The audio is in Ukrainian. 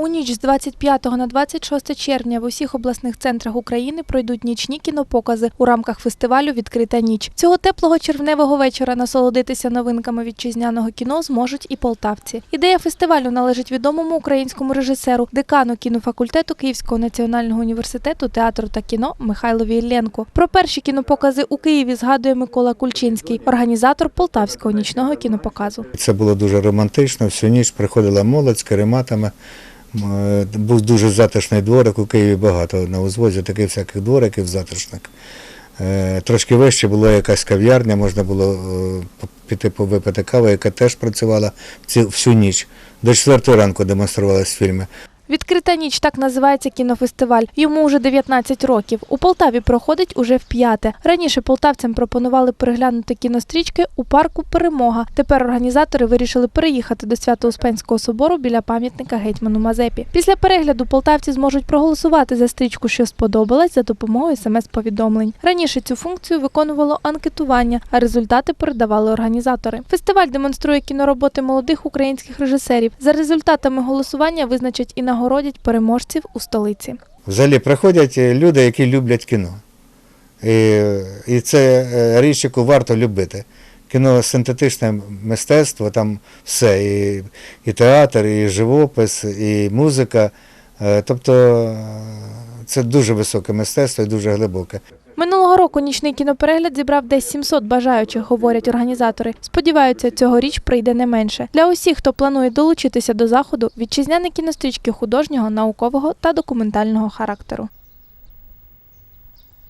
У ніч з 25 на 26 червня в усіх обласних центрах України пройдуть нічні кінопокази у рамках фестивалю Відкрита ніч. Цього теплого червневого вечора насолодитися новинками вітчизняного кіно зможуть і полтавці. Ідея фестивалю належить відомому українському режисеру, декану кінофакультету Київського національного університету театру та кіно Михайлові Ілленку. Про перші кінопокази у Києві згадує Микола Кульчинський, організатор полтавського нічного кінопоказу. Це було дуже романтично. Всю ніч приходила молодь з карематами. Е, Був дуже затишний дворик у Києві багато на узвозі таких всяких двориків затишних. Е, Трошки вище була якась кав'ярня, можна було е, піти повипити каву, яка теж працювала всю ніч. До 4 ранку демонструвалися фільми. Відкрита ніч так називається кінофестиваль. Йому вже 19 років. У Полтаві проходить уже вп'яте. Раніше полтавцям пропонували переглянути кінострічки у парку Перемога. Тепер організатори вирішили переїхати до Свято-Успенського собору біля пам'ятника гетьману Мазепі. Після перегляду полтавці зможуть проголосувати за стрічку, що сподобалась, за допомогою смс-повідомлень. Раніше цю функцію виконувало анкетування, а результати передавали організатори. Фестиваль демонструє кінороботи молодих українських режисерів. За результатами голосування визначать і нагородять переможців у столиці. Взагалі приходять е, люди, які люблять кіно. І, і це е, річ, яку варто любити. Кіно синтетичне мистецтво, там все, і, і театр, і живопис, і музика. Е, Тобто це дуже високе мистецтво і дуже глибоке. Минулого року нічний кіноперегляд зібрав десь 700 бажаючих, говорять організатори. Сподіваються, цьогоріч прийде не менше. Для усіх, хто планує долучитися до заходу, вітчизняні кінострічки художнього, наукового та документального характеру.